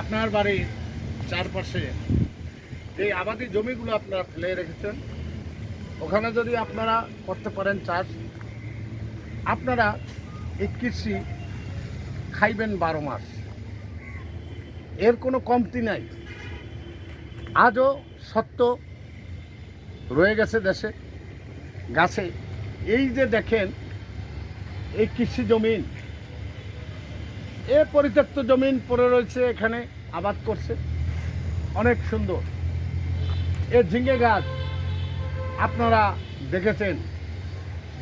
আপনার বাড়ির চারপাশে এই আবাদি জমিগুলো আপনারা ফেলে রেখেছেন। ওখানে যদি আপনারা করতে পারেন চাষ, আপনারা এই কৃষি খাইবেন বারো মাস। এর কোনো কমতি নাই। আজও সত্য রয়ে গেছে দেশে, গাছে। এই যে দেখেন, এই কৃষি জমিন এ পরিত্যক্ত জমিন পড়ে রয়েছে এখানে, আবাদ করছে। অনেক সুন্দর। এ ঝিঙ্গে গাছ, আপনারা দেখেছেন,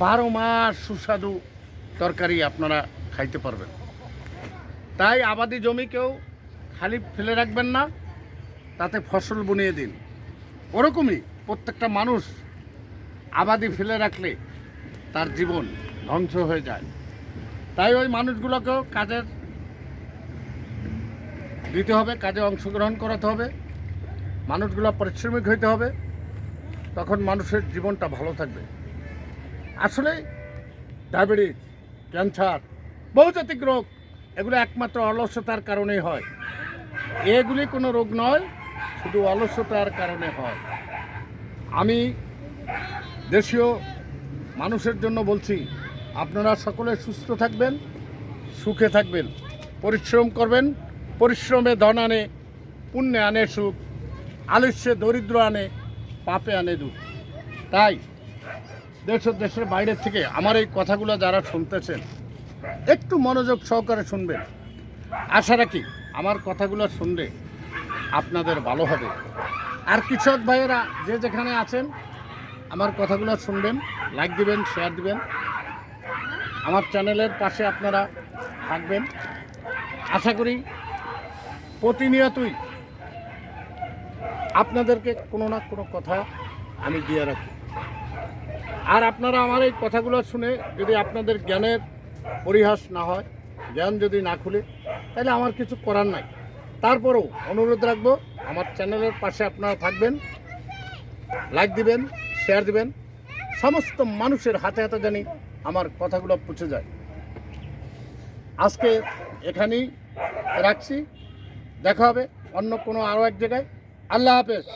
বারো মাস সুস্বাদু তরকারি আপনারা খাইতে পারবেন। তাই আবাদি জমি কেউ খালি ফেলে রাখবেন না, তাতে ফসল বুনিয়ে দিন। ওরকমই প্রত্যেকটা মানুষ আবাদি ফেলে রাখলে তার জীবন ধ্বংস হয়ে যায়। তাই ওই মানুষগুলোকেও কাজের দিতে হবে, কাজে অংশগ্রহণ করাতে হবে, মানুষগুলো পরিশ্রমিক হইতে হবে, তখন মানুষের জীবনটা ভালো থাকবে। আসলে ডায়াবেটিস, ক্যান্সার, বহুজাতিক রোগ, এগুলো একমাত্র অলসতার কারণেই হয়। এগুলি কোনো রোগ নয়, শুধু অলসতার কারণে হয়। আমি দেশীয় মানুষের জন্য বলছি, আপনারা সকলে সুস্থ থাকবেন, সুখে থাকবেন, পরিশ্রম করবেন পরিশ্রমে ধন আনে, পুণ্যে আনে সুখ, আলস্যে দরিদ্র আনে, পাপে আনে দুঃখ। তাই দেশ দেশের বাইরে থেকে আমার এই কথাগুলো যারা শুনতেছেন, একটু মনোযোগ সহকারে শুনবেন। আশা রাখি আমার কথাগুলো শুনলে আপনাদের ভালো হবে। আর কৃষক ভাইয়েরা, যে যেখানে আছেন, আমার কথাগুলো শুনবেন লাইক দিবেন শেয়ার দিবেন। আমার চ্যানেলের পাশে আপনারা থাকবেন। আশা করি প্রতিনিয়তই আপনাদেরকে কোনো না কোনো কথা আমি দিয়ে রাখি। আর আপনারা আমার এই কথাগুলো শুনে যদি আপনাদের জ্ঞানের পরিহাস না হয়, জ্ঞান যদি না খুলে, তাহলে আমার কিছু করার নাই। তারপরেও অনুরোধ রাখব, আমার চ্যানেলের পাশে আপনারা থাকবেন, লাইক দিবেন, শেয়ার দিবেন, সমস্ত মানুষের হাতে হাতে জানি আমার কথাগুলো পৌঁছে যায়। আজকে এখানেই রাখছি। দেখা হবে অন্য কোনো আরও এক জায়গায়। আল্লাহ হাফেজ।